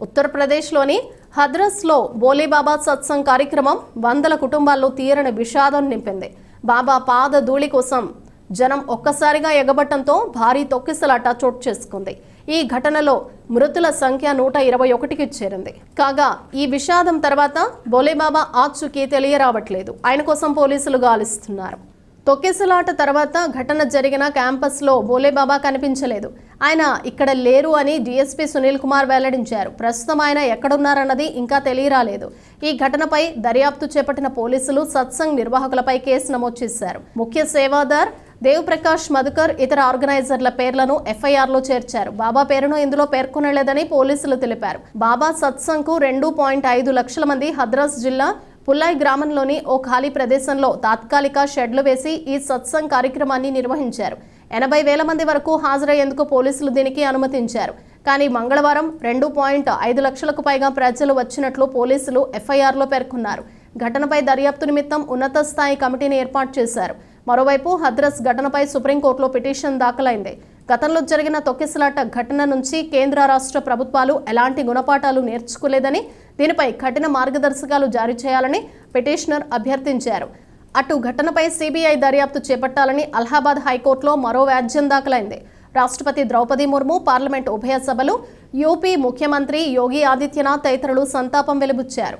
ఉత్తరప్రదేశ్లోని హద్రస్లో బోలేబాబా సత్సంగ్ కార్యక్రమం వందల కుటుంబాల్లో తీరని విషాదం నింపింది. బాబా పాద ధూళి కోసం జనం ఒక్కసారిగా ఎగబట్టంతో భారీ తొక్కిసలాట చోటు చేసుకుంది. ఈ ఘటనలో మృతుల సంఖ్య నూట ఇరవై ఒకటికి చేరింది. కాగా ఈ విషాదం తర్వాత బోలేబాబా ఆచూకీ తెలియరావట్లేదు. ఆయన కోసం పోలీసులు గాలిస్తున్నారు. తొక్కిసలాట తర్వాత ఘటన జరిగిన క్యాంపస్లో బోలేబాబా కనిపించలేదు. ఆయన ఇక్కడ లేరు అని డీఎస్పీ సునీల్ కుమార్ వెల్లడించారు. ప్రస్తుతం ఆయన ఎక్కడున్నారన్నది ఇంకా తెలియరాలేదు. ఈ ఘటనపై దర్యాప్తు చేపట్టిన పోలీసులు సత్సంగ్ నిర్వాహకులపై కేసు నమోదు చేశారు. ముఖ్య సేవాదార్ దేవ్ ప్రకాష్ మధుకర్ ఇతర ఆర్గనైజర్ల పేర్లను ఎఫ్ఐఆర్లో చేర్చారు. బాబా పేరును ఇందులో పేర్కొనలేదని పోలీసులు తెలిపారు. బాబా సత్సంగ్కు రెండు పాయింట్ ఐదు లక్షల మంది హద్రాస్ జిల్లా పుల్లాయ్ గ్రామంలోని ఓ ఖాళీ ప్రదేశంలో తాత్కాలిక షెడ్లు వేసి ఈ సత్సంగ్ కార్యక్రమాన్ని నిర్వహించారు. ఎనభై వేల మంది వరకు హాజరయ్యేందుకు పోలీసులు దీనికి అనుమతించారు. కానీ మంగళవారం రెండు పాయింట్ ఐదు లక్షలకు పైగా ప్రజలు వచ్చినట్లు పోలీసులు ఎఫ్ఐఆర్లో పేర్కొన్నారు. ఘటనపై దర్యాప్తు నిమిత్తం ఉన్నత స్థాయి కమిటీని ఏర్పాటు చేశారు. మరోవైపు హద్రస్ ఘటనపై సుప్రీంకోర్టులో పిటిషన్ దాఖలైంది. గతంలో జరిగిన తొక్కిసలాట ఘటన నుంచి కేంద్ర రాష్ట్ర ప్రభుత్వాలు ఎలాంటి గుణపాఠాలు నేర్చుకోలేదని దీనిపై కఠిన మార్గదర్శకాలు జారీ చేయాలని పిటిషనర్ అభ్యర్థించారు. అటు ఘటనపై సిబిఐ దర్యాప్తు చేపట్టాలని అలహాబాద్ హైకోర్టులో మరో వ్యాజ్యం దాఖలైంది. రాష్ట్రపతి ద్రౌపది ముర్ము పార్లమెంట్ ఉభయ సభలు యూపీ ముఖ్యమంత్రి యోగి ఆదిత్యనాథ్ తదితరులు సంతాపం వెలిబుచ్చారు.